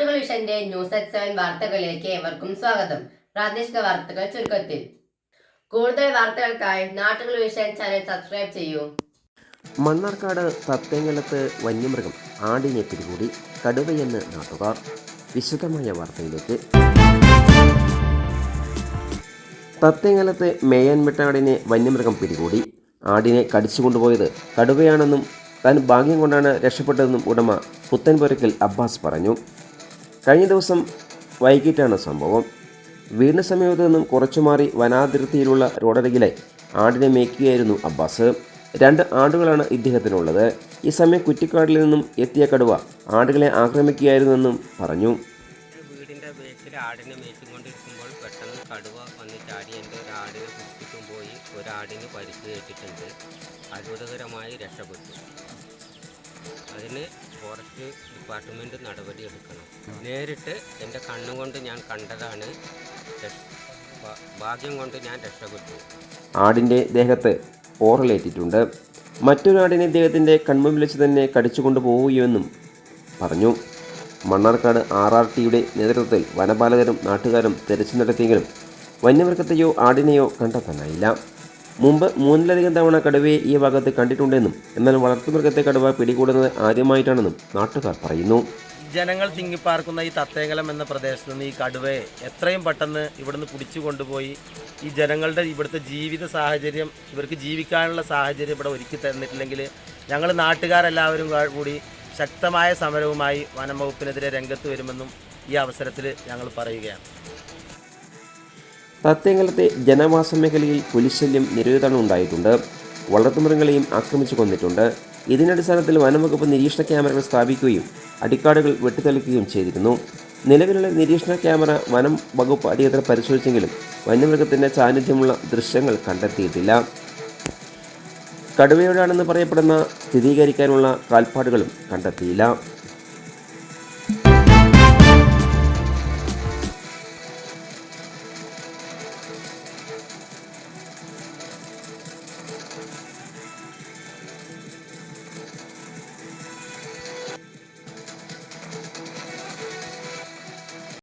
ന്യൂസിന്റെ news at seven വാർത്തകളിലേക്ക് ഏവർക്കും സ്വാഗതം. പ്രാദേശിക വാർത്തകൾ ചുരുക്കത്തിൽ. കൂടുതൽ വാർത്തകൾക്കായി നാട്ടുകൾ വിഷൻ ചാനൽ സബ്സ്ക്രൈബ് ചെയ്യൂ. മണ്ണാർക്കാട് തത്തേങ്ങലത്ത് വന്യമൃഗം ആടിനെ പിടികൂടി കടുവയെന്ന് നാട്ടുകാർ. വിശദമായ വാർത്തയിലേക്ക്. തത്തേങ്ങലത്ത് മേയാൻ വിട്ട വന്യമൃഗം പിടികൂടി ആടിനെ കടിച്ചുകൊണ്ടുപോയത് കടുവയാണെന്നും താൻ ഭാഗ്യം കൊണ്ടാണ് രക്ഷപ്പെട്ടതെന്നും ഉടമ പുത്തൻപുരക്കൽ അബ്ബാസ് പറഞ്ഞു. കഴിഞ്ഞ ദിവസം വൈകിട്ടാണ് സംഭവം. വീടിന് സമീപത്ത് നിന്നും കുറച്ചു മാറി വനാതിർത്തിയിലുള്ള റോഡരികിലെ ആടിനെ മേയ്ക്കുകയായിരുന്നു അബ്ബാസ്. രണ്ട് ആടുകളാണ് ഇദ്ദേഹത്തിനുള്ളത്. ഈ സമയം കുറ്റിക്കാടിൽ നിന്നും എത്തിയ കടുവ ആടുകളെ ആക്രമിക്കുകയായിരുന്നെന്നും പറഞ്ഞു. വീടിന്റെ ബേക്കിൽ ആടിനെ മേയ്ക്കൊണ്ടിരിക്കുമ്പോൾ പെട്ടെന്ന് കടുവ വന്ന് ചാടി എന്റെ ഒരു ആടിനെ കുത്തിക്കും പോയി. ഒരാടിന് പരിക്ക് കേട്ടിട്ടുണ്ട്. അത്ഭുതകരമായി രക്ഷപ്പെട്ടു. അതിന് ഫോറസ്റ്റ് ഡിപ്പാർട്ട്മെന്റ് നടപടി എടുക്കണം. നേരിട്ട് എന്റെ കണ്ണുകൊണ്ട് ഞാൻ കണ്ടതാണ് ഭാഗ്യം കൊണ്ട് ഞാൻ രക്ഷപ്പെട്ടു. ആടിന്റെ ദേഹത്ത് ഓറലേറ്റിട്ടുണ്ട് മറ്റൊരാടിനെ ഇദ്ദേഹത്തിന്റെ കൺമുമ്പിൽ വെച്ച് തന്നെ കടിച്ചുകൊണ്ട് പോവുകയെന്നും പറഞ്ഞു. മണ്ണാർക്കാട് ആർ ആർ ടിയുടെ നേതൃത്വത്തിൽ വനപാലകരും നാട്ടുകാരും തെരച്ചിൽ നടത്തിയെങ്കിലും വന്യമൃഗത്തെയോ ആടിനെയോ കണ്ടെത്താനായില്ല. മുമ്പ് മൂന്നിലധികം തവണ കടുവയെ ഈ ഭാഗത്ത് കണ്ടിട്ടുണ്ടെന്നും എന്നാൽ വളർത്തുമൃഗത്തെ കടുവ പിടികൂടുന്നത് ആദ്യമായിട്ടാണെന്നും നാട്ടുകാർ പറയുന്നു. ജനങ്ങൾ തിങ്ങിപ്പാർക്കുന്ന ഈ തത്തേങ്കലം എന്ന പ്രദേശത്ത് നിന്ന് ഈ കടുവയെ എത്രയും പെട്ടെന്ന് ഇവിടുന്ന് പിടിച്ചു കൊണ്ടുപോയി ഈ ജനങ്ങളുടെ ഇവിടുത്തെ ജീവിത സാഹചര്യം ഇവർക്ക് ജീവിക്കാനുള്ള സാഹചര്യം ഇവിടെ ഒരുക്കി തന്നിട്ടില്ലെങ്കിൽ ഞങ്ങൾ നാട്ടുകാരെല്ലാവരും കൂടി ശക്തമായ സമരവുമായി വനം വകുപ്പിനെതിരെ രംഗത്ത് വരുമെന്നും ഈ അവസരത്തിൽ ഞങ്ങൾ പറയുകയാണ്. തത്തേങ്കലത്തെ ജനവാസ മേഖലയിൽ പുലിശല്യം നിരവധി ഉണ്ടായിട്ടുണ്ട്. വളർത്തുമൃഗങ്ങളെയും ആക്രമിച്ചു കൊന്നിട്ടുണ്ട്. ഇതിനടിസ്ഥാനത്തിൽ വനംവകുപ്പ് നിരീക്ഷണ ക്യാമറകൾ സ്ഥാപിക്കുകയും അടിക്കാടുകൾ വെട്ടിത്തെളിക്കുകയും ചെയ്തിരുന്നു. നിലവിലുള്ള നിരീക്ഷണ ക്യാമറ വനം വകുപ്പ് അടിയന്തര പരിശോധിച്ചെങ്കിലും വന്യമൃഗത്തിന്റെ സാന്നിധ്യമുള്ള ദൃശ്യങ്ങൾ കണ്ടെത്തിയിട്ടില്ല. കടുവയോടാണെന്ന് പറയപ്പെടുന്ന സ്ഥിരീകരിക്കാനുള്ള കാൽപ്പാടുകളും കണ്ടെത്തിയില്ല.